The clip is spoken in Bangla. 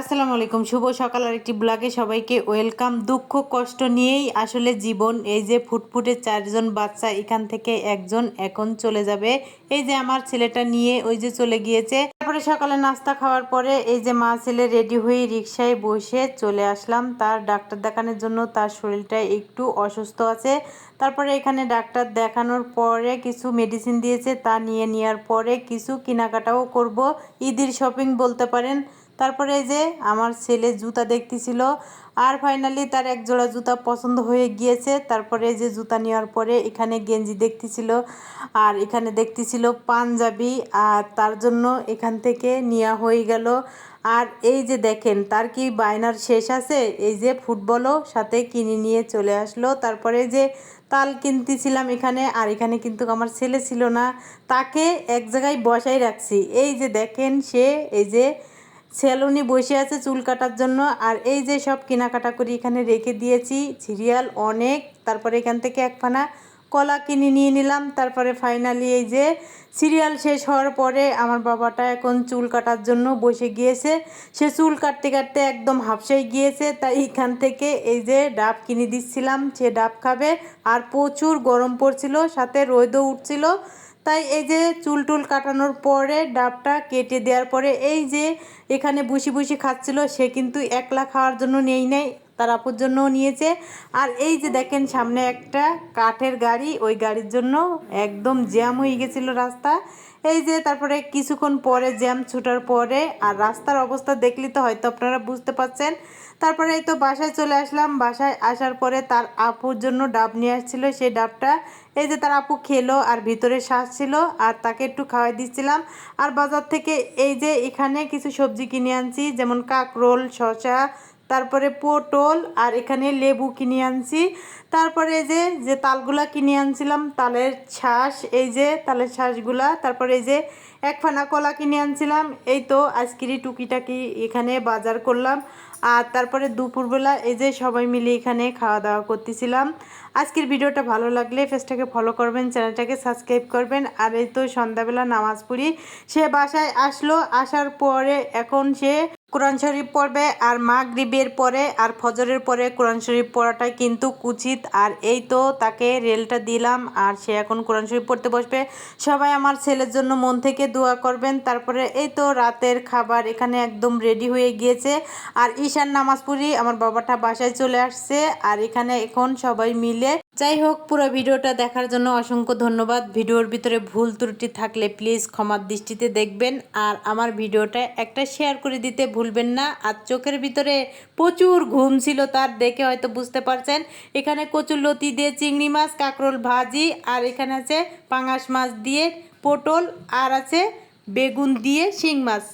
আসসালামু আলাইকুম। শুভ সকাল আর একটি ব্লগে সবাইকে ওয়েলকাম। দুঃখ, কষ্ট নিয়েই আসলে জীবন এই যে ফুটফুটে চারজন বাচ্চা, এখান থেকে একজন এখন চলে যাবে। এই যে আমার ছেলেটা নিয়ে ওই যে চলে গিয়েছে। তারপরে সকালে নাস্তা খাওয়ার পরে এই যে মা ছেলে রেডি হয়ে রিক্সায় বসে চলে আসলাম। তার ডাক্তার দেখানোর জন্য তার শরীরটা একটু অসুস্থ আছে। তারপরে এখানে ডাক্তার দেখানোর পরে কিছু মেডিসিন দিয়েছে। তা নিয়ে নেওয়ার পরে কিছু কেনাকাটাও করব। ঈদের শপিং বলতে পারেন। তারপরে যে আমার ছেলে জুতা দেখতেছিল, আর ফাইনালি তার এক জোড়া জুতা পছন্দ হয়ে গিয়েছে। তারপরে যে জুতা নেওয়ার পরে এখানে গেঞ্জি দেখতেছিল, আর এখানে দেখতেছিল পাঞ্জাবি, আর তার জন্য এখান থেকে নেওয়া হয়ে গেল। আর এই যে দেখেন, তার কি বায়নার শেষ আছে? এই যে ফুটবলও সাথে কিনে নিয়ে চলে আসলো। তারপরে যে তাল কিনতেছিলাম এখানে, আর এখানে কিন্তু আমার ছেলে ছিল না। তাকে এক জায়গায় বসাই রাখছি। এই যে দেখেন সে, এই যে সেলুনি বসে আছে চুল কাটার জন্য। আর এই যে সব কেনাকাটা করি এখানে রেখে দিয়েছি, সিরিয়াল অনেক। তারপরে এখান থেকে এক ফানা কলা কিনে নিয়ে নিলাম। তারপরে ফাইনালি এই যে সিরিয়াল শেষ হওয়ার পরে আমার বাবাটা এখন চুল কাটার জন্য বসে গিয়েছে। সে চুল কাটতে কাটতে একদম হাফসাই গিয়েছে। তাই এখান থেকে এই যে ডাব কিনে দিচ্ছিলাম। সে ডাব খাবে। আর প্রচুর গরম পড়ছিল, সাথে রোদও উঠছিল। তাই এই যে চুল টুল কাটানোর পরে ডাবটা কেটে দেওয়ার পরে এই যে এখানে বুসি বুসি খাচ্ছিল, সে কিন্তু একলা খাওয়ার জন্য নেই নেই। তার আপুর জন্যও নিয়েছে। আর এই যে দেখেন সামনে একটা কাঠের গাড়ি, ওই গাড়ির জন্য একদম জ্যাম হয়ে গেছিল রাস্তা। এই যে তারপরে কিছুক্ষণ পরে জ্যাম ছুটার পরে, আর রাস্তার অবস্থা দেখলে তো হয়তো আপনারা বুঝতে পারছেন। তারপরে এই তো বাসায় চলে আসলাম। বাসায় আসার পরে তার আপুর জন্য ডাব নিয়ে আসছিল, সেই ডাবটা। এই যে তার আপু খেলো আর ভিতরে শ্বাস ছিল, আর তাকে একটু খাওয়াই দিচ্ছিলাম। আর বাজার থেকে এই যে এখানে কিছু সবজি কিনে আনছি, যেমন কাকরোল, শসা তারপরে পটল আর এখানে লেবু কিনে আনছি। তারপরে এই যে যে তালগুলা কিনে আনছিলাম, তালের ছাস, এই যে তালের ছাসগুলা, তারপরে এই যে এক ফানা কলা কিনে আনছিলাম, এই তো আজকেরই টুকিটাকি এখানে বাজার করলাম। আর তারপরে দুপুরবেলা এই যে সবাই মিলে এখানে খাওয়া দাওয়া করতেছিলাম। আজকের ভিডিওটা ভালো লাগলে ফেসটাকে ফলো করবেন, চ্যানেলটাকে সাবস্ক্রাইব করবেন। আর এই তো সন্ধ্যাবেলা নামাজ পড়ি, সে বাসায় আসলো, আসার পরে এখন সে কোরআন শরীফ পড়বে আর মা মাগরিবের পরে আর ফজরের পরে কোরআন শরীফ পড়াটাই কিন্তু উচিত আর এই তো তাকে রেলটা দিলাম আর সে এখন কোরআন শরীফ পড়তে বসবে। সবাই আমার ছেলের জন্য মন থেকে দোয়া করবেন। তারপরে এই তো রাতের খাবার এখানে একদম রেডি হয়ে গিয়েছে। আর ঈশান নামাজ পড়ি, আমার বাবাটা বাসায় চলে আসছে। আর এখানে এখন সবাই মিলে যাই হোক পুরো ভিডিওটা দেখার জন্য অসংখ্য ধন্যবাদ। ভিডিওর ভিতরে ভুল ত্রুটি থাকলে প্লিজ ক্ষমার দৃষ্টিতে দেখবেন। আর আমার ভিডিওটা একটা শেয়ার করে দিতে ভুলবেন না। আর চোখের ভিতরে প্রচুর ঘুম ছিল তার, দেখে হয়তো বুঝতে পারছেন। এখানে কচুর লতি দিয়ে চিংড়ি মাছ, কাঁকরোল ভাজি, আর এখানে আছে পাঙাশ মাছ দিয়ে পটল, আর আছে বেগুন দিয়ে শিং মাছ।